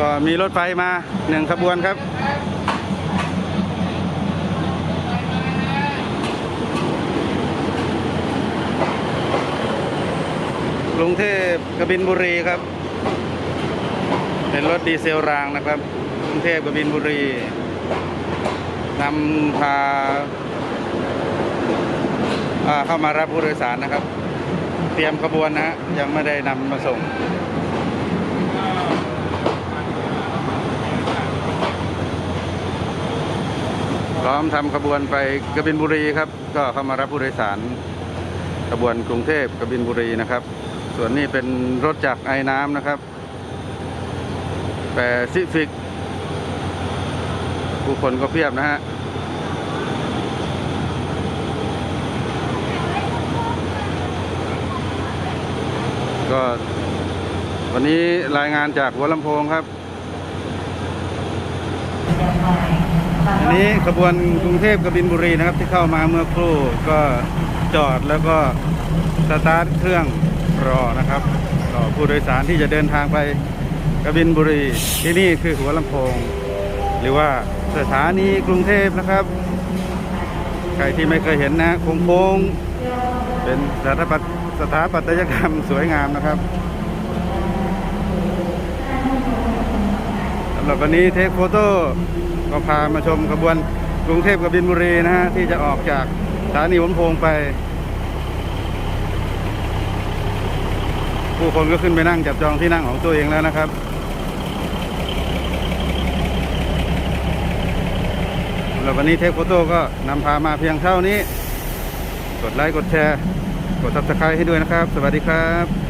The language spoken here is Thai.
ก็มีรถไฟมาหนึ่งขบวนครับ กรุงเทพกบินบุรีครับ เป็นรถดีเซลรางนะครับ กรุงเทพกบินบุรีนำพาอ่าเข้ามารับผู้โดยสารนะครับ เตรียมขบวนนะฮะยังไม่ได้นำมาส่ง ร้อมทำขบวนไปกบินบุรีครับ ก็เข้ามารับผู้โดยสารขบวนกรุงเทพกบินบุรีนะครับ ส่วนนี้เป็นรถจากไอ้น้ำนะครับแปซิฟิก ผู้คนก็เพียบนะฮะก็วันนี้รายงานจากหัวลำโพงครับ อันนี้ขบวนกรุงเทพกบินบุรีนะครับที่เข้ามาเมื่อครู่ก็จอดแล้วก็สตาร์ทเครื่องรอนะครับรอผู้โดยสารที่จะเดินทางไปกบินบุรี ที่นี่คือหัวลำโพง หรือว่าสถานีกรุงเทพนะครับ ใครที่ไม่เคยเห็นนะโค้งเป็นสถาปัตสถาปัตยกรรมสวยงามนะครับสำห รับวันนี้เทคโฟโต้ก็พามาชมขบวนกรุงเทพกับบินบุรีนะฮะ ที่จะออกจากสถานีหัวลำโพงไป ผู้คนก็ขึ้นไปนั่งจับจองที่นั่งของตัวเองแล้วนะครับสำหรับวันนี้เทคโฟโต้ก็นำพามาเพียงเท่านี้ กดไลค์ กดแชร์ กด subscribe ให้ด้วยนะครับ สวัสดีครับ